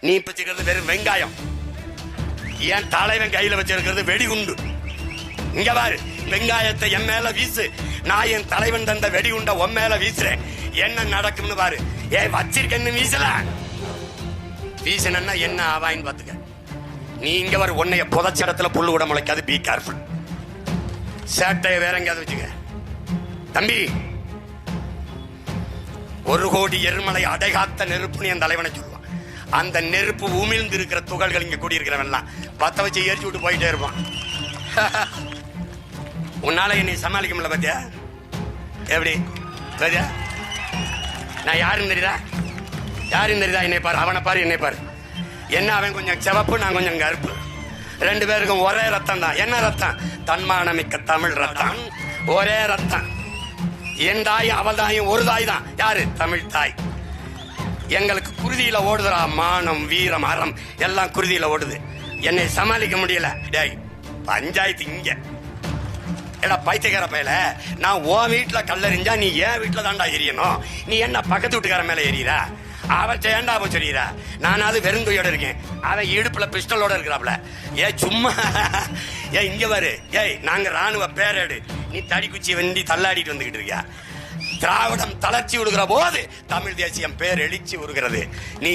நீ இப்ப வச்சிருக்கிறது வெறும் வெங்காயம். என் தலைவன் கையில வச்சிருக்கிறது வெடிகுண்டு? இங்க பாரு வெங்காயத்தை என் மேல வீசு. நான் என் தலைவன் தந்த வெடிகுண்ட உன் மேல வீசுறேன். என்ன நடக்கும்னு பாரு. ஏ வச்சிருக்கேன்னு வீசல. வீசினா என்ன ஆவாயின்னு பாத்துக்க நீ இங்க வர உன்னைய புதைச்ச இடத்துல புல்லு கூட முளைக்காது. பி கேர்ஃபுல் சேட்டையை வேற எங்கேயாவது வச்சுக்க. தம்பி ஒரு கோடி எருமலை அடைகாத்த நெருப்புன்னு என் தலைவனை சொல்லு. அந்த நெருப்பு உமிழ்ந்து இருக்கிற துகள்கள் இங்க கூடியிருக்கிறவன்லாம். பத்த வச்சு எரிச்சு விட்டு போயிட்டே இருப்பான். உன்னால என்னை சமாளிக்க முடியல பாத்தியா? எப்படி? பாத்தியா? நான் யாருன்னு தெரியுதா? யாருன்னு தெரியுதா? என்னை பாரு அவனை பாரு என்னை பாரு. என்ன அவன் கொஞ்சம் சிவப்பு நான் கொஞ்சம் கருப்பு. ரெண்டு பேருக்கும் ஒரே ரத்தம் தான். என்ன ரத்தம்? தன்மானமிக்க தமிழ் ரத்தம். ஒரே ரத்தம். என் தாயும் அவள் தாயும் ஒரு தாய் தான். யாரு? தமிழ் தாய். எங்களுக்கு குருதியில ஓடுதுடா மானம் வீரம் அறம் எல்லாம் குருதியில ஓடுது. என்னை சமாளிக்க முடியல. டேய் பஞ்சாயத்து இங்க. ஏடா பைத்தியக்கார பையல. நான் உன் வீட்டுல கல்லறிஞ்சா நீ என் வீட்டுல தாண்டா எரியணும். நீ என்ன பக்கத்து வீட்டுக்கார மேல எரியற? அவன் ஏண்டா போய் சொல்லிடுற நானாவது வெறுங்கையோட இருக்கேன். அவன் இடுப்புல பிஸ்டலோட இருக்கிறாப்ல. ஏ சும்மா. ஏ இங்க பாரு. ஏய் நாங்க ராணுவ பேரேடு. நீ தடி குச்சி வண்டி தள்ளாடிட்டு வந்துகிட்டு இருக்கியா? திராவிடம் தளர்ச்சி விடுகிற போது தமிழ் தேசியம் பேர் எழுச்சி விடுகிறது நீ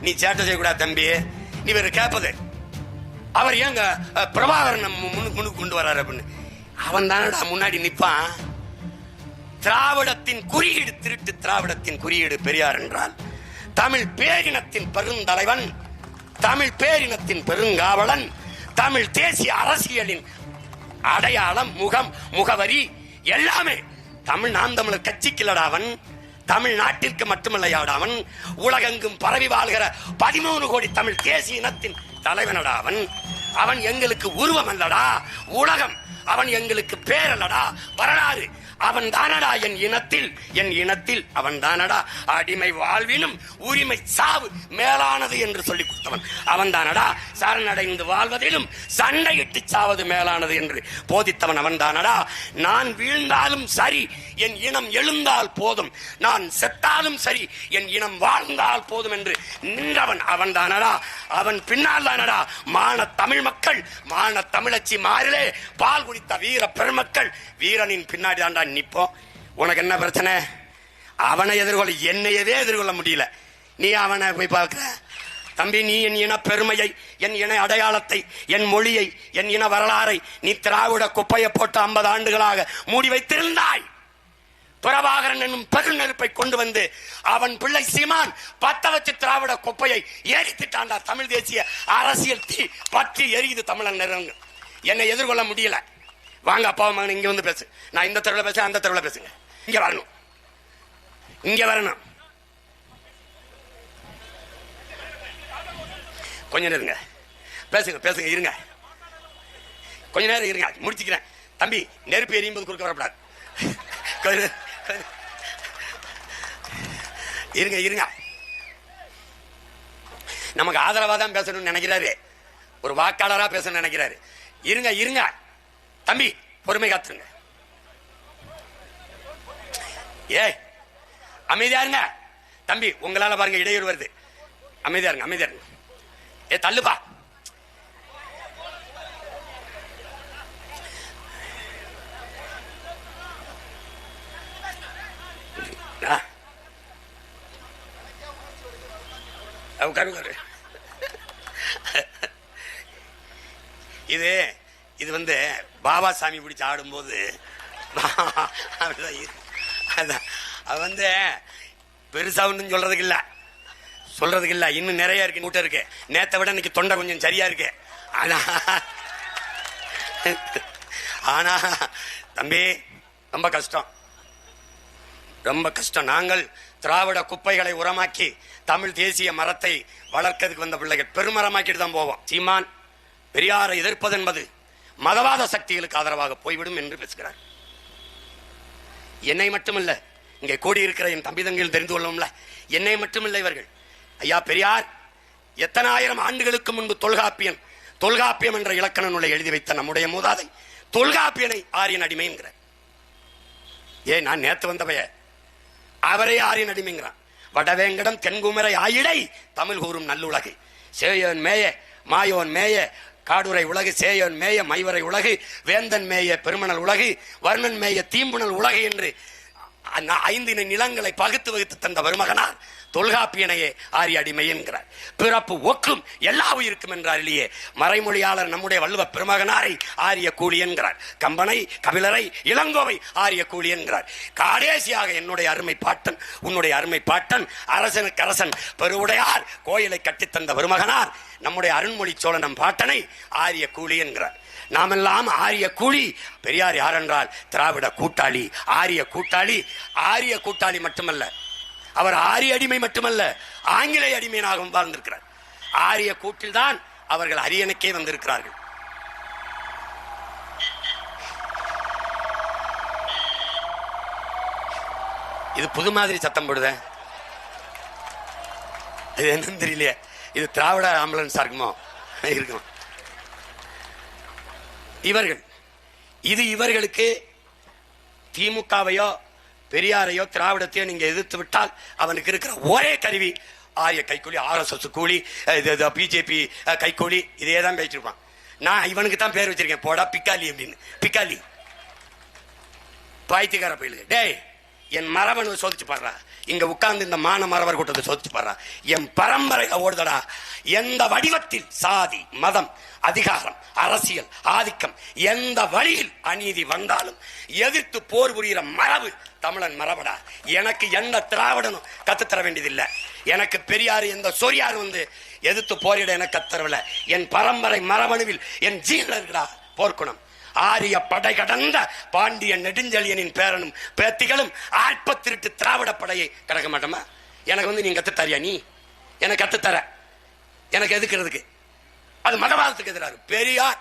நீ சேட்டை செய்யக்கூடாது தம்பி. நீ வேறு கேட்பது அவர் ஏங்க பிரபாகரன் முன்னுக்கு முன்னுக்கு கொண்டு வர்றாரு அப்படின்னு. அவன் தானடா முன்னாடி நிற்பான் திராவிடத்தின் குறியீடு திருட்டு திராவிடத்தின் குறியீடு பெரியார் என்றால் தமிழ் பேரினத்தின் பெருந்தலைவன் தமிழ் பேரினத்தின் பெருங்காவலன் தமிழ் தேசிய அரசியலின் அடையாளம் முகம் முகவரி எல்லாமே தமிழ் நாம் தமிழர் கட்சிக்கில்லடா அவன். தமிழ்நாட்டிற்கு மட்டுமல்லையாடாவன் உலகெங்கும் பரவி வாழ்கிற பதிமூணு கோடி தமிழ் தேசிய இனத்தின் தலைவனடா அவன். அவன் எங்களுக்கு உருவம் அல்லடா. உலகம் அவன் எங்களுக்கு பேரல்லடா. வரலாறு அவன் தானடா என் இனத்தில் என் இனத்தில் அவன் தானடா அடிமை வாழ்வினும் உரிமை சாவு மேலானது என்று சொல்லிக் கொடுத்தவன். அவன் தானடா சரணடைந்து வாழ்வதிலும் சண்டையிட்டு சாவது மேலானது என்று போதித்தவன் அவன் தானடா நான் வீழ்ந்தாலும் சரி என் இனம் எழுந்தால் போதும். நான் செத்தாலும் சரி என் இனம் வாழ்ந்தால் போதும் என்று நின்றவன் அவன் தானடா அவன் பின்னால் தானடா மான தமிழ் மக்கள் மான தமிழச்சி மாறிலே பால் குடித்த வீர பெருமக்கள் வீரனின் பின்னாடி தாண்டா நிற்போம் உனக்கு என்ன பிரச்சனை? அவனை எதிர்கொள்ள என்னையவே எதிர்கொள்ள முடியல. நீ அவனை போய் பார்க்கிற. தம்பி நீ என் இன பெருமையை என் இன அடையாளத்தை என் மொழியை என் இன வரலாறை நீ திராவிட குப்பையை போட்டு ஐம்பது ஆண்டுகளாக மூடி வைத்திருந்தாய். பிரபாகரன் என்னும் பெருநெருப்பை கொண்டு வந்து அவன் பிள்ளை சீமான் பத்த வச்சு திராவிட குப்பையை எரித்துட்டான்டா தமிழ் தேசிய அரசியல் தீ பற்றி எரியுது தமிழன் என்னை எதிர்கொள்ள முடியல. வாங்க அப்பா மகன் இங்க வந்து பேசு. நான் இந்த தெருவில் பேசுறேன் அந்த தெருவில் பேசுங்க. இங்க வரணும். இங்க வரணும். கொஞ்ச நேரம் இருங்க. பேசுங்க பேசுங்க இருங்க. கொஞ்ச நேரம் இருங்க. முடிச்சுக்கிறேன். தம்பி நெருப்பு எரியும் போது குறுக்க வரப்படாது இருங்க இருங்க. நமக்கு ஆதரவாக தான் பேசணும்னு நினைக்கிறாரு. ஒரு வாக்காளராக பேசணும்னு நினைக்கிறாரு. இருங்க இருங்க. தம்பி பொறுமை காத்துருங்க. ஏய் அமைதியா இருங்க. தம்பி உங்களால பாருங்க இடையூறு வருது. அமைதியா இருங்க அமைதியா இருங்க. ஏ தள்ளுப்பா. ஆ. இது இது வந்து பாபா சாமி பிடிச்சி ஆடும்போது அப்படிதான் இரு- அதான். அது வந்து பெருசா ஒன்றும் சொல்றதுக்கு இல்ல. சொல்றதுக்கு இல்ல. இன்னும் நிறைய இருக்கு கூட்டம் இருக்கு. நேத்தை விட இன்னைக்கு தொண்டை கொஞ்சம் சரியா இருக்கு. ஆனா ஆனா தம்பி ரொம்ப கஷ்டம். ரொம்ப கஷ்டம். நாங்கள் திராவிட குப்பைகளை உரமாக்கி தமிழ் தேசிய மரத்தை வளர்க்கிறதுக்கு வந்த பிள்ளைகள் பெருமரமாக்கிட்டு தான் போவோம். சீமான் பெரியாரை எதிர்ப்பது என்பது மதவாத சக்திகளுக்கு ஆதரவாக போய்விடும் என்று பேசுகிறார். என்னை மட்டுமல்ல இங்கே கூடி இருக்கிற என் தம்பி தங்கையில் தெரிந்து கொள்ளும்ல என்னை மட்டுமல்ல இவர்கள். ஐயா பெரியார் எத்தனை ஆயிரம் ஆண்டுகளுக்கு முன்பு தொல்காப்பியன் தொல்காப்பியம் என்ற இலக்கண நூலை எழுதி வைத்த நம்முடைய மூதாதை தொல்காப்பியனை ஆரியன் அடிமை என்கிறார் ஏ நான் நேத்து வந்தவைய அவரே ஆரியன் அடிமைங்கிறான். வடவேங்கடம் தென்குமரை ஆயிடை தமிழ் கூறும் நல்லுலகு. சேயோன் மேய மாயோன் மேய காடுரை உலகு சேயன் மேய மைவரை உலகு வேந்தன் மேய பெருமணல் உலகு வர்ணன் மேய தீம்புணல் உலகு என்று அ- ஐந்தின நிலங்களை பகுத்து வகுத்து தந்த வருமகனார் தொல்காப்பியனையே ஆரிய அடிமை என்கிறார். பிறப்பு ஒக்கும் எல்லா உயிருக்கும் என்றார் இல்லையே மறைமொழியாளர் நம்முடைய வள்ளுவ பெருமகனாரை ஆரிய கூலி என்கிறார். கம்பனை கபிலரை இளங்கோவை ஆரிய கூலி என்கிறார். காடேசியாக என்னுடைய அருமை பாட்டன் உன்னுடைய அருமை பாட்டன் அரசனுக்கு அரசன் பெருவுடையார் கோயிலை கட்டித்தந்த வருமகனார் நம்முடைய அருண்மொழி சோழனம் பாட்டனை ஆரிய கூலி என்கிறார். நாமெல்லாம் ஆரிய கூலி. பெரியார் யார் என்றால் திராவிட கூட்டாளி ஆரிய கூட்டாளி. ஆரிய கூட்டாளி மட்டுமல்ல அவர் ஆரிய அடிமை மட்டுமல்ல ஆங்கிலேய அடிமையனாகவும் வாழ்ந்திருக்கிறார். ஆரிய கூட்டில்தான் அவர்கள் அரியணைக்கே வந்திருக்கிறார்கள். இது புது மாதிரி சத்தம் போடுத. இது என்னன்னு தெரியலையே. இது திராவிட ஆம்புலன்ஸா இருக்குமோ? இருக்குமா? இவர்கள் இது இவர்களுக்கு திமுகவையோ பெரியாரையோ திராவிடத்தையோ நீங்க எதிர்த்து விட்டால் அவனுக்கு இருக்கிற ஒரே கருவி ஆரிய கைக்கூலி ஆர்எஸ்எஸ் கூலி பிஜேபி கைக்கூலி இதே தான் பேசிருப்பான் நான் இவனுக்கு தான் பேர் வச்சிருக்கேன். போடா பிக்காலி அப்படின்னு. பிக்காலி. பாய்த்திக்கார பயிலுங்க. டேய் என் மரபணு சோதிச்சு பாடுறா. இங்க உட்கார்ந்து இந்த மானமரவர் கூட்டத்தை சோதிச்சு பாரு என் பரம்பரை ஓடுதடா எந்த வடிவத்தில்? சாதி மதம் அதிகாரம் அரசியல் ஆதிக்கம் எந்த வழியில் அநீதி வந்தாலும் எதிர்த்து போர் புரிகிற மரபு தமிழன் மரபடா. எனக்கு எந்த திராவிடனும் கத்துத்தர வேண்டியதில்லை. எனக்கு பெரியார் எந்த சொரியார் வந்து எதிர்த்து போரிட எனக்கு கத்தரவில்லை என் பரம்பரை மரபணுவில் என் ஜீனில் இருக்குடா போர்க்குணம். ஆரிய படை கடந்த பாண்டிய நெடுஞ்செழியனின் பேரனும் பேத்திகளும் ஆற்பத்திருட்டு திராவிட படையை கிடக்க மாட்டோமா? எனக்கு வந்து நீ கத்துத்தாரியா நீ? எனக்கு கத்துத்தர. எனக்கு எதுக்குறதுக்கு அது மதவாதத்துக்கு எதிராக. பெரியார்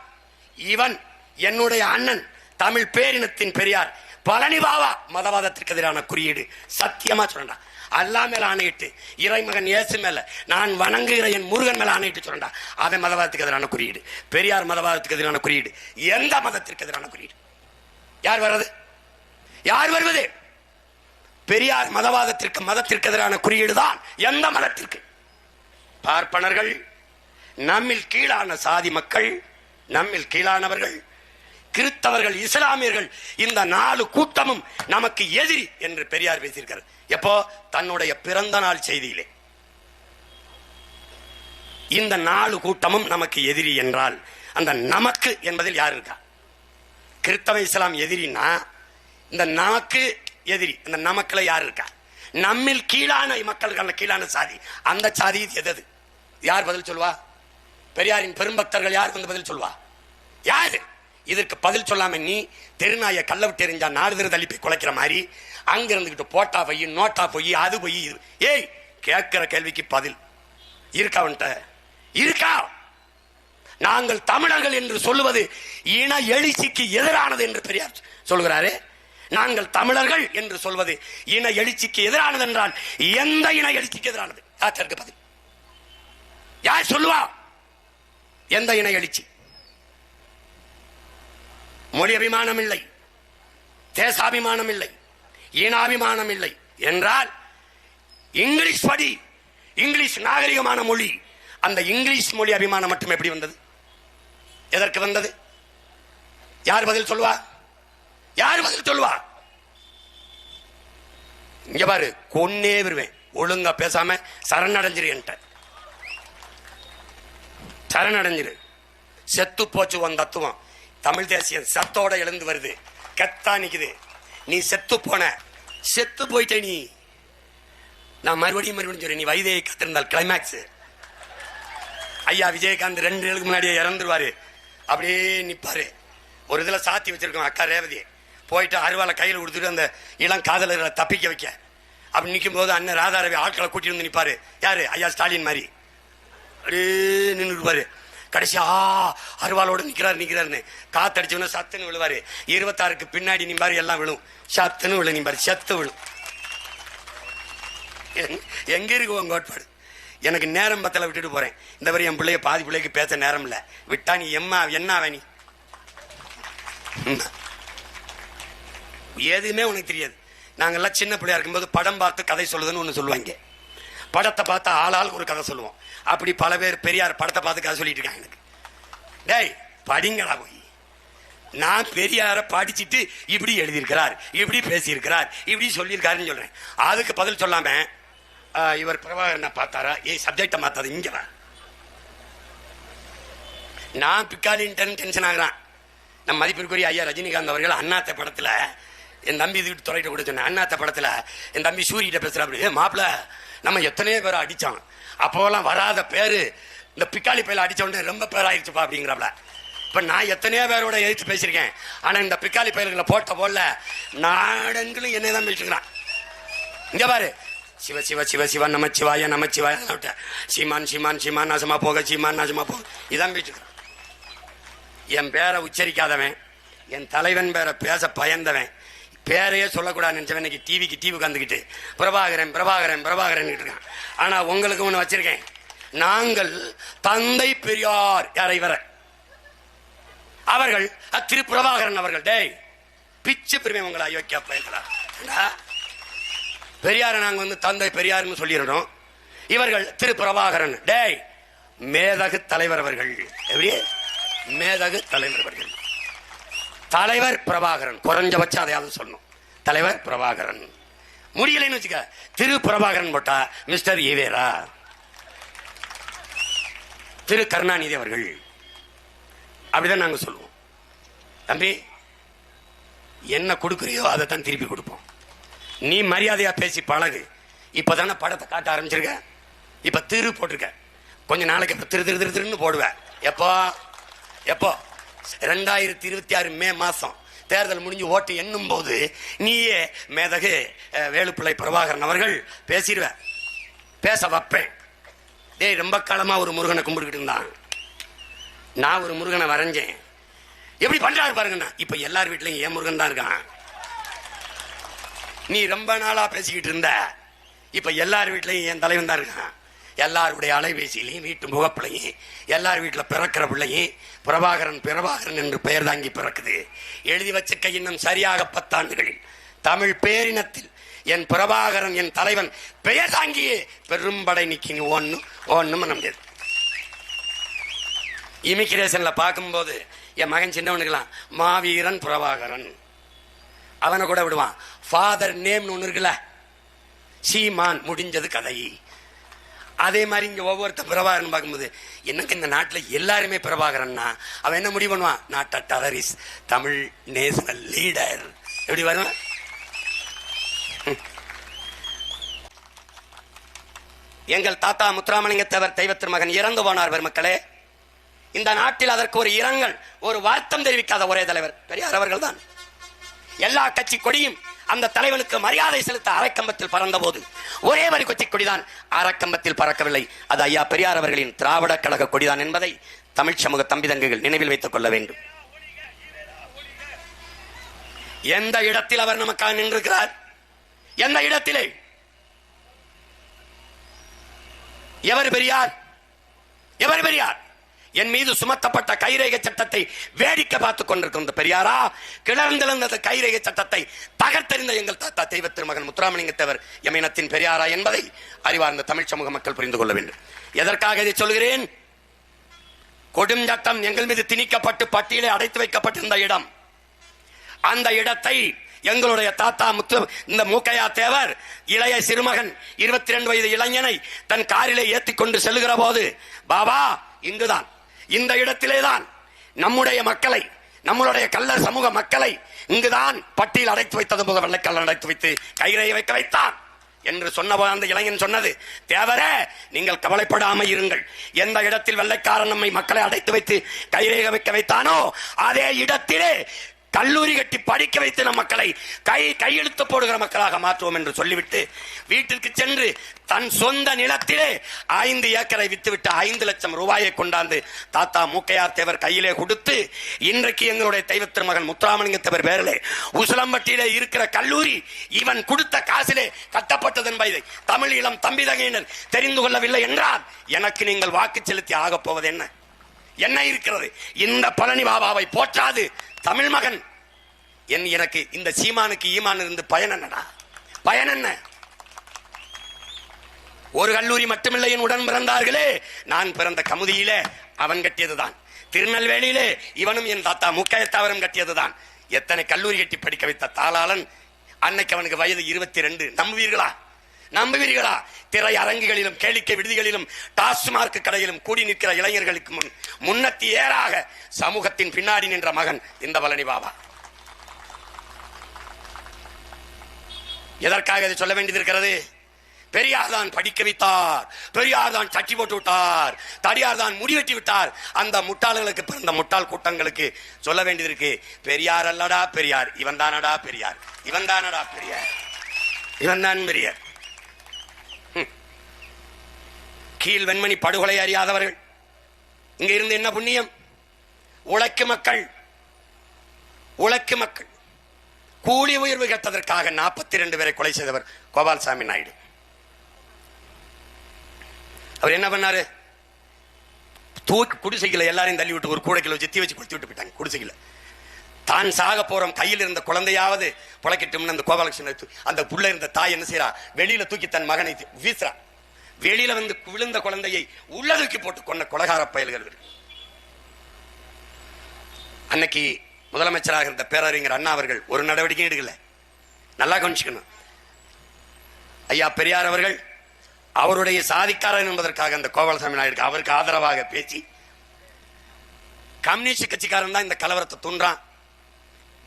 இவன் என்னுடைய அண்ணன் தமிழ் பேரினத்தின் பெரியார் பழனி மதவாதத்திற்கு எதிரான குறியீடு. சத்தியமா சொல்லண்டா அல்லா மேல ஆணையிட்டு இறைமகன் இயேசு மேல நான் வணங்குகிற என் முருகன் மேல ஆணையிட்டு சொல்றா அதை மதவாதத்துக்கு எதிரான குறியீடு. பெரியார் மதவாதத்துக்கு எதிரான குறியீடு. எந்த மதத்திற்கு எதிரான குறியீடு? யார் வர்றது? யார் வருவது? பெரியார் மதவாதத்திற்கு மதத்திற்கு எதிரான குறியீடு தான் எந்த மதத்திற்கு? பார்ப்பனர்கள் நம்மில் கீழான சாதி மக்கள் நம்மில் கீழானவர்கள் கிறிஸ்தவர்கள் இஸ்லாமியர்கள் இந்த நாலு கூட்டமும் நமக்கு எதிரி என்று பெரியார் பேசியிருக்கார். எப்போ? தன்னுடைய பிறந்த நாள் செய்தியிலே. இந்த நாலு கூட்டமும் நமக்கு எதிரி என்றால் அந்த நமக்கு என்பதில் யார் இருக்கா? கிறிஸ்தவ இஸ்லாம் எதிரின்னா இந்த நமக்கு எதிரி இந்த நமக்குல யார் இருக்கா? நம்மில் கீழான மக்களுக்கான கீழான சாதி. அந்த சாதி எதது? யார் பதில் சொல்லுவா பெரியாரின் பெரும்பக்தர்கள் யார் வந்து பதில் சொல்லுவா யாரு? இதற்கு பதில் சொல்லாம நீ தெருநாயை கள்ள விட்டு எறிஞ்சா நாலு தள்ளி போய் குலைக்கிற மாதிரி அங்க இருந்துகிட்டு போட்டா போய் நோட்டா போய் அது போய். இது ஏய் கேட்கிற கேள்விக்கு பதில். இருக்கா அவன்கிட்ட? இருக்கா? நாங்கள் தமிழர்கள் என்று சொல்லுவது இன எழுச்சிக்கு எதிரானது என்று பெரியார் சொல்கிறாரே நாங்கள் தமிழர்கள் என்று சொல்வது இன எழுச்சிக்கு எதிரானது என்றால் எந்த இன எழுச்சிக்கு எதிரானது? யாத்திற்கு பதில்? யார் சொல்லுவா? எந்த இன எழுச்சி? மொழி அபிமானம் இல்லை தேசாபிமானம் இல்லை ஈனாபிமானம் இல்லை என்றால் இங்கிலீஷ் படி இங்கிலீஷ் நாகரிகமான மொழி அந்த இங்கிலீஷ் மொழி அபிமானம் மட்டும் எப்படி வந்தது? எதற்கு வந்தது? யார் பதில் சொல்லுவா? யார் பதில் சொல்லுவா? இங்க பாரு கொன்னே வருவேன் ஒழுங்கா பேசாம சரணடைஞ்சிரு என்கிட்ட. சரணடைஞ்சிரு. செத்து போச்சு உன் தத்துவம். தமிழ் தேசியம் சத்தோட எழுந்து வருது. கத்தா நிக்குது. நீ செத்து போன. செத்து போயிட்ட நீ. நான் மறுபடியும் மறுபடியும் சொல்றேன் நீ வைதையை கத்திருந்தால் கிளைமேக்ஸ் ஐயா விஜயகாந்த் ரெண்டு நாளுக்கு முன்னாடியே இறந்துருவாரு. அப்படியே நிப்பாரு. ஒரு இதில் சாத்தி வச்சிருக்கோம் அக்கா ரேவதி. போயிட்டு அருவாலை கையில் கொடுத்துட்டு அந்த இளம் காதலர்களை தப்பிக்க வைக்க. அப்படி நிற்கும் போது அண்ணன் ராதாரவி ஆட்களை கூட்டிட்டு வந்து நிற்பாரு யாரு? ஐயா ஸ்டாலின் மாதிரி. அப்படியே நின்று இருப்பாரு கடைசியா அருவாளோட நிக்கிறார் நிக்கிறாருன்னு காத்தடிச்சவன சத்துன்னு விழுவாரு. இருபத்தாறுக்கு பின்னாடி நிம்பாரு எல்லாம் விழும். சத்துன்னு விழு நிம்பாரு செத்து விழும். எங்க- இருக்கு உங்க கோட்பாடு? எனக்கு நேரம் பத்தல விட்டுட்டு போறேன். இந்த வரை என் பிள்ளைய பாதி பிள்ளைக்கு பேச நேரம் இல்ல. விட்டா நீ எம்மா என்ன வேணி எதுவுமே உனக்கு தெரியாது. நாங்கெல்லாம் சின்ன பிள்ளையா இருக்கும்போது படம் பார்த்து கதை சொல்லுதுன்னு ஒன்று சொல்லுவாங்க. படத்தை பார்த்தா ஆளாளுக்கு ஒரு கதை சொல்லுவோம். அப்படி பல பேர் பெரியார் படத்தை பார்த்து கதை சொல்லிட்டு இருக்காங்க எனக்கு. டேய் படிங்களா போய். நான் பெரியார படிச்சிட்டு இப்படி எழுதியிருக்கிறார் இப்படி பேசியிருக்கிறார் இப்படி சொல்லியிருக்காருன்னு சொல்றேன். அதுக்கு பதில் சொல்லாம இவர் பிரபாகரனை பார்த்தாரா? ஏ சப்ஜெக்டை மாத்தாது இங்க நான் பிக்காலின்டன் டென்ஷன் ஆகுறான். நம்ம மதிப்பிற்குரிய ஐயா ரஜினிகாந்த் அவர்கள் அண்ணாத்த படத்துல என் தம்பி இதுக்கு துறையிட்ட கூட சொன்னேன் அண்ணாத்த படத்தில் என் தம்பி சூரியிட்ட பேசுறாப்படி ஏ மாப்பிள நம்ம எத்தனையோ பேரை அடித்தான் அப்போலாம் வராத பேர் இந்த பிக்காளி பயில அடித்தவொடனே உடனே ரொம்ப பேராயிருச்சுப்பா அப்படிங்கிறப்பல இப்போ நான் எத்தனையோ பேரோட எதிர்த்து பேசியிருக்கேன். ஆனால் இந்த பிக்காளி பயில்களை போட்ட போல நாடெங்கிலும் என்னை தான் பேசிக்கிறான் இங்கே பாரு. சிவ சிவ சிவ சிவ நமச்சிவாய நமச்சிவாய விட்ட சீமான் சீமான் சீமான் நாசமா போக சீமான் நாசமா போக இதான் பேசிக்கிறான் என் பேரை உச்சரிக்காதவன். என் தலைவன் பேரை பேச பயந்தவன். பேரையே சொல்லக்கூடாது நினைச்சவன் இன்னைக்கு டிவிக்கு டிவி உட்காந்துக்கிட்டு பிரபாகரன் பிரபாகரன் பிரபாகரன் இருக்கான். ஆனா உங்களுக்கு ஒண்ணு வச்சிருக்கேன். நாங்கள் தந்தை பெரியார் யாரை வர அவர்கள் திரு பிரபாகரன் அவர்கள். டேய் பிச்சு பிரிமை உங்களை அயோக்கியா பயங்களா ஏண்டா? நாங்கள் நாங்க வந்து தந்தை பெரியார்னு சொல்லிடுறோம் இவர்கள் திரு பிரபாகரன். டேய் மேதகு தலைவர் அவர்கள். எப்படி? மேதகு தலைவர் அவர்கள். தலைவர் பிரபாகரன். குறைஞ்சபட்சம் அதையாவது சொல்லணும். தலைவர் பிரபாகரன். முடியலைன்னு வச்சுக்க திரு பிரபாகரன் போட்டா மிஸ்டர் ஈவேரா திரு கருணாநிதி அவர்கள். அப்படிதான் நாங்கள் சொல்லுவோம். தம்பி என்ன கொடுக்குறியோ அதை தான் திருப்பி கொடுப்போம். நீ மரியாதையா பேசி பழகு. இப்போ தானே படத்தை காட்ட ஆரம்பிச்சிருக்க? இப்போ திரு போட்டிருக்க. கொஞ்ச நாளைக்கு இப்போ திரு திரு திரு திருன்னு போடுவேன் எப்போ? எப்போ? ரெண்டாயிரத்தி இருபத்தி ஆறு மே மாசம் தேர்தல் முடிஞ்சு ஓட்டு எண்ணும் போது நீயே மேதகு வேலுப்பிள்ளை பிரபாகரன் அவர்கள் பேசிடுவேன் பேச வைப்பேன். டேய் ரொம்ப காலமா ஒரு முருகனை கும்பிட்டுக்கிட்டு இருந்தான். நான் ஒரு முருகனை வரைஞ்சேன். எப்படி பண்ணுறாரு பாருங்கண்ணா. இப்ப எல்லார் வீட்லயும் ஏன் முருகன் தான் இருக்கான். நீ ரொம்ப நாளா பேசிக்கிட்டு இருந்த. இப்ப எல்லார் வீட்லயும் என் தலைவன் தான் இருக்கான். எல்லாருடைய அலைபேசியிலையும் வீட்டு முகப்பிலையும் எல்லார் வீட்டில் பிறக்கிற பிள்ளையும் பிரபாகரன் பிரபாகரன் என்று பெயர் தாங்கி பிறக்குது. எழுதி வச்ச கை இன்னும் சரியாக பத்தாண்டுகளில். தமிழ் பேரினத்தில் என் பிரபாகரன் என் தலைவன் பெயர் தாங்கியே பெரும்படை நிக்கி நீ ஒன்றும் ஒண்ணும் பண்ண முடியாது இமிகிரேஷன்ல பார்க்கும்போது என் மகன் சின்னவனுக்கெல்லாம் மாவீரன் பிரபாகரன். அவனை கூட விடுவான். ஃபாதர் நேம்னு ஒன்று இருக்குல்ல? சீமான் முடிஞ்சது கதை. அதே மாதிரி இங்க ஒவ்வொருத்தர் பிரபாகரன் பார்க்கும்போது எனக்கு இந்த நாட்டில் எல்லாருமே பிரபாகரன்னா? அவன் என்ன முடிவு பண்ணுவான்? Not a terrorist Tamil national leader எப்படி வருவான்? எங்கள் தாத்தா முத்துராமலிங்க தேவர் தெய்வ திருமகன் இறந்து போனார் பெருமக்களே. இந்த நாட்டில் அதற்கு ஒரு இரங்கல் ஒரு வருத்தம் தெரிவிக்காத ஒரே தலைவர். பெரியார் அவர்கள் தான் எல்லா கட்சி கொடியும் அந்த தலைவனுக்கு மரியாதை செலுத்த அரைக்கம்பத்தில் பறந்தபோது ஒரே வரி கொச்சி கொடிதான் அரைக்கம்பத்தில் பறக்கவில்லை. அது ஐயா பெரியார் அவர்களின் திராவிட கழக கொடிதான் என்பதை தமிழ் சமூக தம்பிதங்குகள் நினைவில் வைத்துக் கொள்ள வேண்டும். எந்த இடத்தில் அவர் நமக்காக நின்றிருக்கிறார்? எந்த இடத்திலே? எவர் பெரியார்? எவர் பெரியார்? என் மீது சுமத்தப்பட்ட கைரேகை சட்டத்தை வேடிக்கை பார்த்துக் கொண்டிருக்கும் இந்த பெரியாரா? கிளர்ந்திருந்த கைரேகை சட்டத்தை தகர்த்தெறிந்த எங்கள் தாத்தா தெய்வ திருமகன் முத்துராமலிங்கத்தவர் எமினத்தின் பெரியாரா என்பதை அறிவார்ந்த தமிழ் சமூக மக்கள் புரிந்து கொள்ள வேண்டும். எதற்காக இதை சொல்கிறேன்? கொடும் சட்டம் எங்கள் மீது திணிக்கப்பட்டு பட்டியலே அடைத்து வைக்கப்பட்டிருந்த இடம். அந்த இடத்தை எங்களுடைய தாத்தா முத்து இந்த மூக்கையா தேவர் இளைய சிறுமகன் இருபத்தி ரெண்டு வயது இளைஞனை தன் காரிலே ஏத்தி கொண்டு செல்கிற போது பாபா இங்குதான். இந்த இடத்திலே தான் நம்முடைய மக்களை நம்மளுடைய கள்ளர் சமூக மக்களை இங்குதான் பட்டியல் அடைத்து வைத்தது போல வெள்ளைக்கல்ல அடைத்து வைத்து கைரையை வைக்க வைத்தான் என்று சொன்ன அந்த இளைஞன் சொன்னது. தேவர நீங்கள் கவலைப்படாமல் இருங்கள். எந்த இடத்தில் வெள்ளைக்காரன் நம்மை மக்களை அடைத்து வைத்து கைரேக வைக்க வைத்தானோ அதே இடத்திலே கல்லூரி கட்டி படிக்க வைத்து மக்களை கை கையெழுத்து போடுகிற மக்களாக மாற்றுவோம் என்று சொல்லிவிட்டு வீட்டிற்கு சென்று தன் சொந்த நிலத்திலே ஐந்து ஏக்கரை வித்துவிட்டு ஐந்து லட்சம் ரூபாயை கொண்டாந்து தாத்தா மூக்கையார் தேவர் கையிலே கொடுத்து இன்றைக்கு எங்களுடைய தெய்வ திருமகன் முத்துராமலிங்க தேவர் பேரிலே உசிலம்பட்டியிலே இருக்கிற கல்லூரி இவன் கொடுத்த காசிலே கட்டப்பட்டது என்பதை தமிழ் இளம் தம்பிதகையினர் தெரிந்து கொள்ளவில்லை என்றால் எனக்கு நீங்கள் வாக்கு செலுத்தி ஆகப் போவது என்ன? என்ன இருக்கிறது? இந்த பழனி பாபாவை போற்றாது. தமிழ் மகன். என் எனக்கு இந்த சீமானுக்கு ஈமான் இருந்து பயன் என்னடா? பயன் என்ன? ஒரு கல்லூரி மட்டுமில்லை என் உடன் பிறந்தார்களே. நான் பிறந்த கமுதியிலே அவன் கட்டியதுதான். திருநெல்வேலியிலே இவனும் என் தாத்தா முக்கையத்தாவரம் கட்டியதுதான். எத்தனை கல்லூரி கட்டி படிக்க வைத்த தாளாளன் அன்னைக்கு அவனுக்கு வயது இருபத்தி ரெண்டு. நம்புவீர்களா? நம்புவீர்களா? திரை அரங்குகளிலும் கேளிக்கை விடுதிகளிலும் டாஸ்மார்க் கடையிலும் கூடி நிற்கிற இளைஞர்களுக்கு முன் முன்னத்தி ஏறாக சமூகத்தின் பின்னாடி நின்ற மகன் இந்த பழனி பாபா. எதற்காக இதை சொல்ல வேண்டியது இருக்கிறது பெரியார் தான் படிக்க வைத்தார். பெரியார் தான் சட்டி போட்டு விட்டார். தடியார் தான் முடிவெட்டி விட்டார். அந்த முட்டாள்களுக்கு பிறந்த முட்டாள் கூட்டங்களுக்கு சொல்ல வேண்டியது இருக்கு பெரியார் அல்லடா பெரியார். இவன் தானடா பெரியார். இவன் தானடா பெரியார். இவன் தான் பெரியார். கீழ் வெண்மணி படுகொலை அறியாதவர்கள். இங்க இருந்து என்ன புண்ணியம்? உழைக்கு மக்கள். உழைக்கு மக்கள். கூலி உயர்வு கேட்டதற்காக நாற்பத்தி ரெண்டு பேரை கொலை செய்தவர் கோபால்சாமி நாயுடு. அவர் என்ன பண்ணாரு? தூக்கி குடிசைகளை எல்லாரையும் தள்ளி விட்டு ஒரு கூடைக்குள்ள வச்சு வச்சு கொடுத்து விட்டு போயிட்டாங்க குடிசைகளை தான் சாக போறோம் கையில் இருந்த குழந்தையாவது புழைக்கட்டும்னு அந்த கோபாலகிருஷ்ணன் அந்த புள்ள இருந்த தாய் என்ன செய்யறா வெளியில தூக்கி தன் மகனை வீசுறான் வெளியில வந்து விழுந்த குழந்தையை உள்ளதுக்கு போட்டு கொண்ட கொலகார பயல்கள் அன்னைக்கு முதலமைச்சராக இருந்த பேரறிஞர் அண்ணா அவர்கள் ஒரு நடவடிக்கையும் எடுக்கல. நல்லா கவனிச்சுக்கணும். ஐயா பெரியார் அவர்கள் அவருடைய சாதிக்காரன் என்பதற்காக அந்த கோபாலசாமி நாயுடு அவருக்கு ஆதரவாக பேசி கம்யூனிஸ்ட் கட்சிக்காரன் தான் இந்த கலவரத்தை தூண்டுறான்.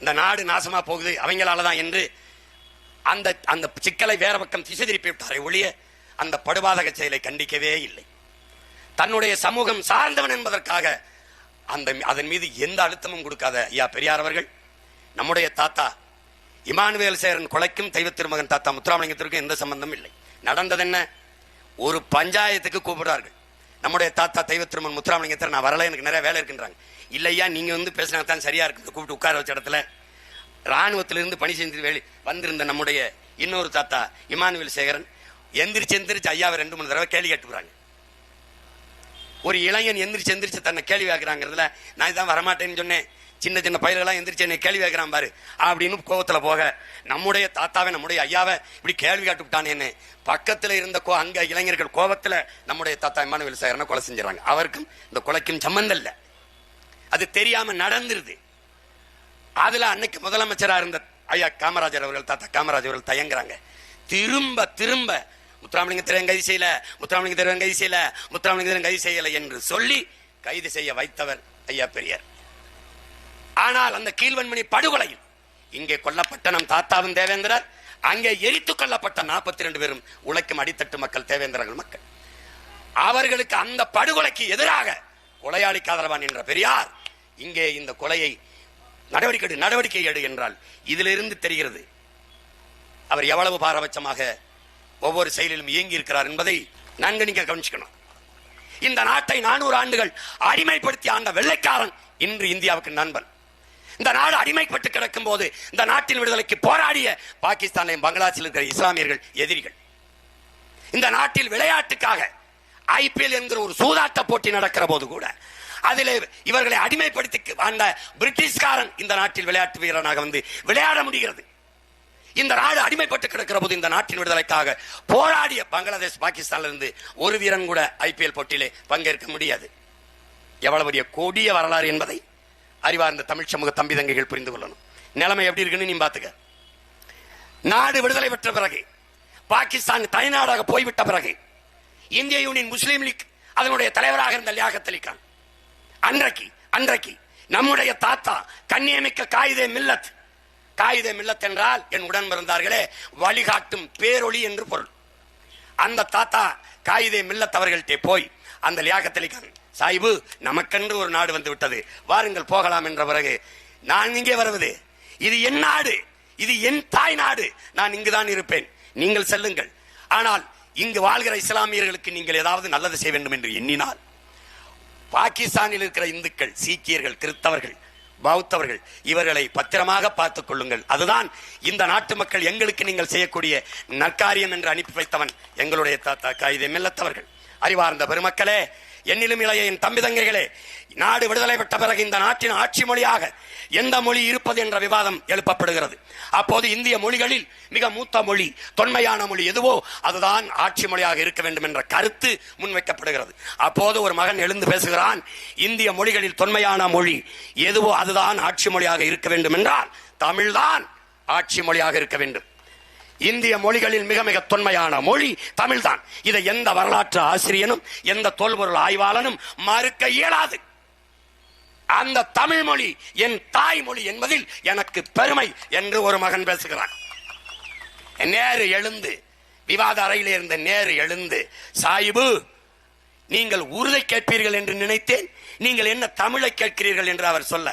இந்த நாடு நாசமா போகுது அவங்களால தான் என்று அந்த அந்த சிக்கலை வேற பக்கம் திசை திருப்பி விட்டாரை ஒழிய அந்த படுபாதக செயலை கண்டிக்கவே இல்லை. தன்னுடைய சமூகம் சார்ந்தவன் என்பதற்காக அந்த அதன் மீது எந்த அழுத்தமும் கொடுக்காத ஐயா பெரியார் அவர்கள் நம்முடைய தாத்தா இமானுவேல் சேரன் கொலைக்கும் தெய்வ திருமகன் தாத்தா முத்துராமலிங்கத்திற்கும் எந்த சம்பந்தமும் இல்லை. நடந்தது என்ன ஒரு பஞ்சாயத்துக்கு கூப்பிடுறார்கள். நம்முடைய தாத்தா தெய்வ திருமன் முத்துராமலிங்கத்தில் நான் வரல எனக்கு நிறைய வேலை இருக்குன்றாங்க. இல்லையா நீங்க வந்து பேசினா தான் சரியா இருக்கு கூப்பிட்டு உட்கார வச்ச இடத்துல ராணுவத்திலிருந்து பணி செஞ்சு வெளி வந்திருந்த நம்முடைய இன்னொரு தாத்தா இமானுவேல் சேகரன் எந்திரிச்சு எந்திரிச்சு ஐயாவை ரெண்டு மூணு தடவை கேள்வி கேட்டுக்கிறாங்க ஒரு இளைஞன் எந்திரிச்சு எந்திரிச்சு தன்னை கேள்வி கேட்கிறாங்கிறதுல நான் இதான் வரமாட்டேன்னு சொன்னேன். சின்ன சின்ன பயிர்களாம் எந்திரிச்சு என்னை கேள்வி கேட்கிறான் பாரு. அப்படின்னு கோவத்துல போக நம்முடைய தாத்தாவை நம்முடைய ஐயாவை இப்படி கேள்வி கேட்டு விட்டானேன்னு பக்கத்துல இருந்த கோ அங்க இளைஞர்கள் கோபத்தில் நம்முடைய தாத்தா இமானுவேல் சேகரனை கொலை செஞ்சுறாங்க அவருக்கும் இந்த கொலைக்கும் சம்மந்தம் இல்லை. அது தெரியாம நடந்துருது. அதுல அன்னைக்கு முதலமைச்சரா இருந்த ஐயா காமராஜர் அவர்கள் தாத்தா காமராஜர் அவர்கள் தயங்குறாங்க. திரும்ப திரும்ப முத்துராமலிங்க தேவன் கைது செய்யல முத்துராமலிங்க தேவன் கைது செய்யல முத்துராமலிங்க தேவன் கைது செய்யல என்று சொல்லி கைது செய்ய வைத்தவர் ஐயா பெரியார். ஆனால் அந்த கீழ்வன்மணி படுகொலையில் இங்கே கொல்லப்பட்ட நம் தாத்தாவும் தேவேந்திரர் அங்கே எரித்து கொல்லப்பட்ட நாற்பத்தி ரெண்டு பேரும் உழைக்கும் அடித்தட்டு மக்கள் தேவேந்திரர்கள் மக்கள். அவர்களுக்கு அந்த படுகொலைக்கு எதிராக கொலையாளிக்கு ஆதரவான் என்ற பெரியார் இங்கே இந்த கொலையை நடவடிக்கை எடு, நடவடிக்கை எடு என்றால் இதிலிருந்து தெரிகிறது. அவர் எவ்வளவு பாரபட்சமாக ஒவ்வொரு செயலிலும் இயங்கி இருக்கிறார் என்பதை நன்கு நீங்க கவனிச்சுக்கணும். இந்த நாட்டை நானூறு ஆண்டுகள் அடிமைப்படுத்தி ஆண்ட வெள்ளைக்காரன் இன்று இந்தியாவுக்கு நண்பன். இந்த நாடு அடிமைப்பட்டு கிடக்கும் போது இந்த நாட்டின் விடுதலைக்கு போராடிய பாகிஸ்தானையும் பங்களாதேஷில் இருக்கிற இஸ்லாமியர்கள் எதிரிகள். இந்த நாட்டில் விளையாட்டுக்காக ஐபிஎல் என்கிற ஒரு சூதாட்ட போட்டி நடக்கிற போது கூட அதிலே இவர்களை அடிமைப்படுத்தி அந்த பிரிட்டிஷ்காரன் இந்த நாட்டில் விளையாட்டு வீரனாக வந்து விளையாட முடிகிறது. இந்த நாடு அடிமைப்பட்டு கிடக்கிற போது இந்த நாட்டின் விடுதலைக்காக போராடிய பங்களாதேஷ் பாகிஸ்தான்ல இருந்து ஒரு வீரன் கூட ஐபிஎல் போட்டியிலே பங்கேற்க முடியாது. எவ்வளவு பெரிய கொடிய வரலாறு என்பதை அறிவார்ந்த தமிழ் சமூக தம்பி தங்கைகள் புரிந்து கொள்ளணும். நிலைமை எப்படி இருக்குன்னு நீ பாத்துக்க நாடு விடுதலை பெற்ற பிறகு பாகிஸ்தான் தனிநாடாக போய்விட்ட பிறகு இந்திய யூனியன் முஸ்லீம் லீக் அதனுடைய தலைவராக இருந்த லியாகத் அலிகான் அன்றைக்கு அன்றைக்கு நம்முடைய தாத்தா கண்ணியமிக்க காயிதே மில்லத் காகிதம் இல்லத்தென்றால் என் உடன் பிறந்தார்களே வழிகாட்டும் பேரொளி என்று பொருள். அந்த தாத்தா காகிதம் இல்லத்தவர்கள்ட்டே போய் அந்த லியாகத் சாய்பு நமக்கென்று ஒரு நாடு வந்து விட்டது. வாருங்கள் போகலாம் என்ற பிறகு நான் இங்கே வருவது. இது என் நாடு. இது என் தாய் நாடு. நான் இங்குதான் இருப்பேன். நீங்கள் செல்லுங்கள். ஆனால் இங்கு வாழ்கிற இஸ்லாமியர்களுக்கு நீங்கள் ஏதாவது நல்லது செய்ய வேண்டும் என்று எண்ணினால் பாகிஸ்தானில் இருக்கிற இந்துக்கள் சீக்கியர்கள் கிறிஸ்தவர்கள் பௌத்தவர்கள் இவர்களை பத்திரமாக பார்த்துக் கொள்ளுங்கள். அதுதான் இந்த நாட்டு மக்கள் எங்களுக்கு நீங்கள் செய்யக்கூடிய நற்காரியம் என்று அனுப்பி வைத்தவன் எங்களுடைய தாத்தா காயிதே மில்லத்தவர்கள். அறிவார்ந்த பெருமக்களே என்னிலும் இளைய என் நாடு விடுதலை பெற்ற பிறகு இந்த நாட்டின் ஆட்சி மொழியாக எந்த மொழி இருப்பது என்ற விவாதம் எழுப்பப்படுகிறது. அப்போது இந்திய மொழிகளில் மிக மூத்த மொழி தொன்மையான மொழி எதுவோ அதுதான் ஆட்சி மொழியாக இருக்க வேண்டும் என்ற கருத்து முன்வைக்கப்படுகிறது. அப்போது ஒரு மகன் எழுந்து பேசுகிறான் இந்திய மொழிகளில் தொன்மையான மொழி எதுவோ அதுதான் ஆட்சி மொழியாக இருக்க வேண்டும் என்றால் தமிழ்தான் ஆட்சி மொழியாக இருக்க வேண்டும். இந்திய மொழிகளில் மிக மிக தொன்மையான மொழி தமிழ்தான். இதை எந்த வரலாற்று ஆசிரியனும் எந்த தொல்பொருள் ஆய்வாளனும் மறுக்க இயலாது. அந்த தமிழ் மொழி என் தாய்மொழி என்பதில் எனக்கு பெருமை என்று ஒரு மகன் பேசுகிறான். நேரு எழுந்து விவாத அறையில் இருந்த நேரு எழுந்து சாயிபு நீங்கள் உருதை கேட்பீர்கள் என்று நினைத்தேன். நீங்கள் என்ன தமிழை கேட்கிறீர்கள் என்று அவர் சொல்ல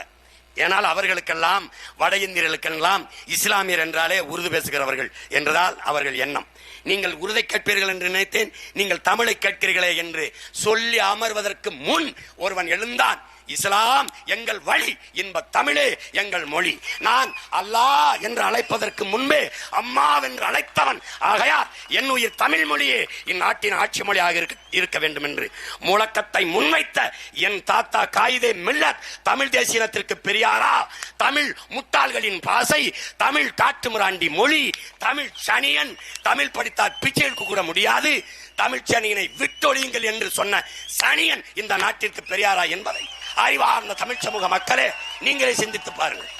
ஏனால் அவர்களுக்கெல்லாம் வட இந்தியர்களுக்கெல்லாம் இஸ்லாமியர் என்றாலே உருது பேசுகிறவர்கள் என்றதால் அவர்கள் எண்ணம். நீங்கள் உருதை கேட்பீர்கள் என்று நினைத்தேன் நீங்கள் தமிழை கேட்கிறீர்களே என்று சொல்லி அமர்வதற்கு முன் ஒருவன் எழுந்தான். இஸ்லாம் எங்கள் வழி இன்ப தமிழே எங்கள் மொழி. நான் அல்லாஹ் என்று அழைப்பதற்கு முன்பே அம்மா என்று அழைத்தவன். ஆகையால் என் உயிர் தமிழ் மொழியே இந்நாட்டின் ஆட்சி மொழியாக இருக்க இருக்க வேண்டும் என்று முழக்கத்தை முன்வைத்த என் தாத்தா காயிதே மில்லத் தமிழ் தேசியத்திற்கு பெரியாரா? தமிழ் முட்டாள்களின் பாசை தமிழ் காட்டுமிராண்டி மொழி தமிழ் சனியன் தமிழ் படித்தால் பிச்சை எடுக்க கூட முடியாது. தமிழ்ச்சனியனை விட்டொழியுங்கள் என்று சொன்ன சனியன் இந்த நாட்டிற்கு பெரியாரா என்பதை அறிவார்ந்த தமிழ் சமூக மக்களே நீங்களே சிந்தித்து பாருங்கள்.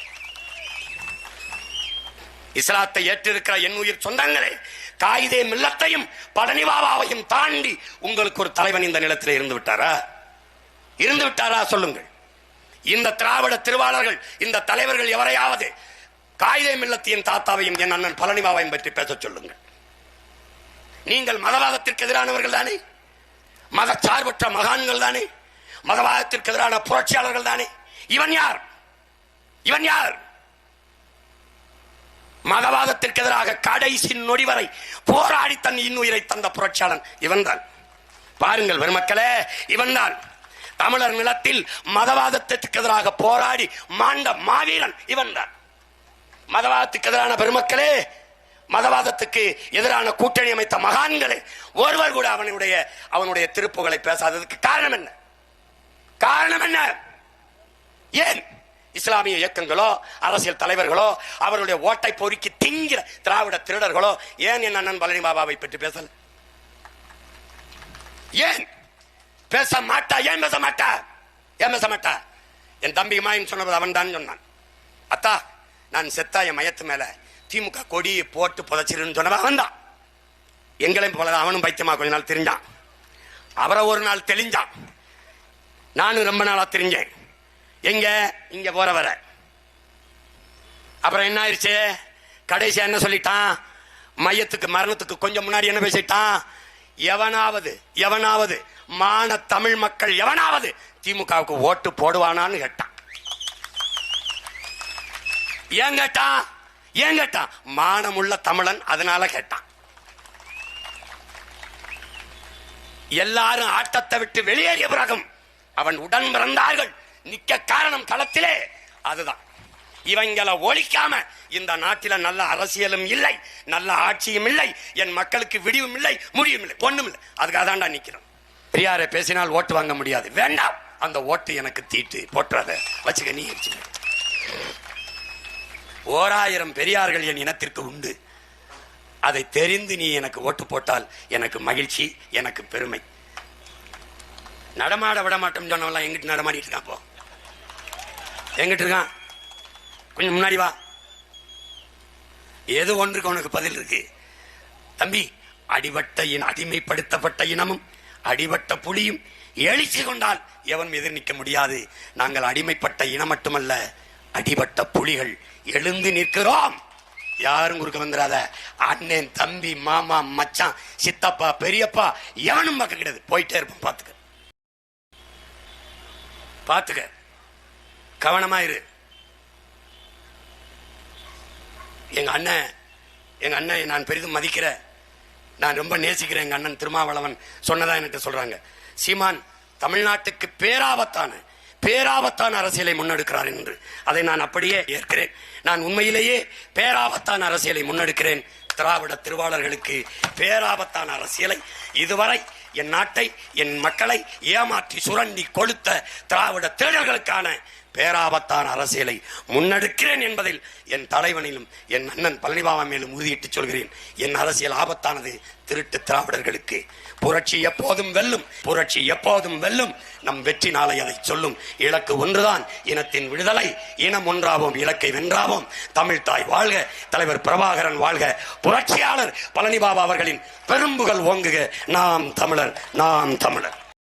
இஸ்லாத்தை ஏற்றிருக்கிற என் உயிர் சொந்தங்களே காயிதே மில்லத்தையும் பழனிவாபாவையும் தாண்டி உங்களுக்கு ஒரு தலைவன் இந்த நிலத்தில் இருந்து விட்டாரா? இருந்து விட்டாரா சொல்லுங்கள். இந்த திராவிட திருவாளர்கள் இந்த தலைவர்கள் எவரையாவது காயிதே மில்லத்தையும் தாத்தாவையும் என் அண்ணன் பழனிவாவையும் பற்றி பேச சொல்லுங்கள். நீங்கள் மதவாதத்திற்கு எதிரானவர்கள் தானே? மதச்சார்பற்ற மகான்கள் தானே? மதவாதத்திற்கு எதிரான புரட்சியாளர்கள் தானே? இவன் யார்? இவன் யார்? மதவாதத்திற்கு எதிராக கடைசி நொடி வரை போராடி தன் இன்னுயிரை தந்த புரட்சியாளன் இவன்தான் பாருங்கள் பெருமக்களே இவன்தான் தமிழர் நிலத்தில் மதவாதத்திற்கு எதிராக போராடி மாண்ட மாவீரன் இவன்தான் மதவாதத்துக்கு எதிரான பெருமக்களே மதவாதத்துக்கு எதிரான கூட்டணி அமைத்த மகான்களை ஒருவர் கூட அவனுடைய அவனுடைய திருப்புகளை பேசாததுக்கு காரணம் என்ன? காரணம் என்ன? ஏன்? இஸ்லாமிய இயக்கங்களோ அரசியல் தலைவர்களோ அவருடைய ஓட்டை பொறுக்கி திங்கிற திராவிட திருடர்களோ ஏன் என் அண்ணன் பழனி பாபாவை பற்றி பேசல? ஏன்? பேச மாட்டா? ஏன் பேச மாட்டா? ஏன் பேச மாட்டா? என் தம்பி மாயின் சொன்னது அவன் தான் சொன்னான். அத்தா நான் செத்தா என் மயத்து மேல திமுக கொடியை போட்டு புதைச்சிருன்னு சொன்னவன் அவன் தான் எங்களையும் போல அவனும் பைத்தியமா கொஞ்ச நாள் தெரிஞ்சான். அவரை ஒரு நாள் தெளிஞ்சான். நானும் ரொம்ப நாளா தெரிஞ்சேன். எங்க? இங்க போற வர. அப்புறம் என்ன ஆயிடுச்சு கடைசியா என்ன சொல்லிட்டான்? மையத்துக்கு மரணத்துக்கு கொஞ்சம் முன்னாடி என்ன பேசிட்டான்? எவனாவது எவனாவது மான தமிழ் மக்கள் எவனாவது திமுகவுக்கு ஓட்டு போடுவானான்னு கேட்டான். ஏன் கேட்டான்? ஏன் கேட்டான் மானமுள்ள தமிழன் அதனால கேட்டான். எல்லாரும் ஆட்டத்தை விட்டு வெளியேறிய பிறகும் அவன் உடன் பிறந்தார்கள். நிக்க காரணம் களத்திலே அதுதான். இவங்களை ஒழிக்காம இந்த நாட்டில நல்ல அரசியலும் இல்லை நல்ல ஆட்சியும் இல்லை என் மக்களுக்கு விடிவும் இல்லை முடியும் இல்லை ஒண்ணும் இல்லை. அதுக்காக தான்டா நிக்கிறோம். பெரியார பேசினால் ஓட்டு வாங்க முடியாது. வேண்டாம். அந்த ஓட்டு எனக்கு தீட்டு போட்டுறத. வச்சுக்க நீ வச்சுக்க ஓராயிரம் பெரியார்கள் என் இனத்திற்கு உண்டு. அதை தெரிந்து நீ எனக்கு ஓட்டு போட்டால் எனக்கு மகிழ்ச்சி எனக்கு பெருமை. நடமாட விட மாட்டோம் சொன்னவெல்லாம் எங்கிட்டு நடமாடிட்டு இருக்கான் போ. எங்கிட்டு இருக்கான்? கொஞ்சம் முன்னாடி வா. ஏதோ ஒன்றுக்கு உனக்கு பதில் இருக்கு. தம்பி அடிபட்ட இன அடிமைப்படுத்தப்பட்ட இனமும் அடிபட்ட புலியும் எழுச்சி கொண்டால் எவன் எதிர் நிற்க முடியாது. நாங்கள் அடிமைப்பட்ட இனம் மட்டுமல்ல அடிபட்ட புலிகள் எழுந்து நிற்கிறோம். யாரும் குறுக்க வந்துடாத அண்ணன் தம்பி மாமா மச்சான் சித்தப்பா பெரியப்பா யானும் பார்க்க கிடையாது. போயிட்டே இருப்போம் பார்த்துக்க. பார்த்துக்க. கவனமா இரு. எங்க அண்ணன் எங்க அண்ணன் நான் பெரிதும் மதிக்கிற நான் ரொம்ப நேசிக்கிறேன் எங்க அண்ணன் திருமாவளவன் சொன்னதா என்கிட்ட சொல்றாங்க. சீமான் தமிழ்நாட்டுக்கு பேராபத்தான பேராபத்தான அரசியலை முன்னெடுக்கிறார் என்று. அதை நான் அப்படியே ஏற்கிறேன். நான் உண்மையிலேயே பேராபத்தான அரசியலை முன்னெடுக்கிறேன். திராவிட திருவாளர்களுக்கு பேராபத்தான அரசியலை இதுவரை என் நாட்டை என் மக்களை ஏமாற்றி சுரண்டி கொளுத்த திராவிட தேடர்களுக்கான பேராபத்தான அரசியலை முன்னெடுக்கிறேன் என்பதில் என் தலைவனிலும் என் அண்ணன் பழனிபாபா மேலும் உறுதியிட்டு சொல்கிறேன். என் அரசியல் ஆபத்தானது திருட்டு திராவிடர்களுக்கு. புரட்சி எப்போதும் வெல்லும் புரட்சி எப்போதும் வெல்லும். நம் வெற்றி நாளை அதை சொல்லும். இலக்கு ஒன்றுதான் இனத்தின் விடுதலை. இனம் ஒன்றாவோம் இலக்கை வென்றாவோம். தமிழ் தாய் வாழ்க தலைவர் பிரபாகரன் வாழ்க. புரட்சியாளர் பழனிபாபா அவர்களின் பெரும்புகள் ஓங்குக. நாம் தமிழர் நாம் தமிழர்.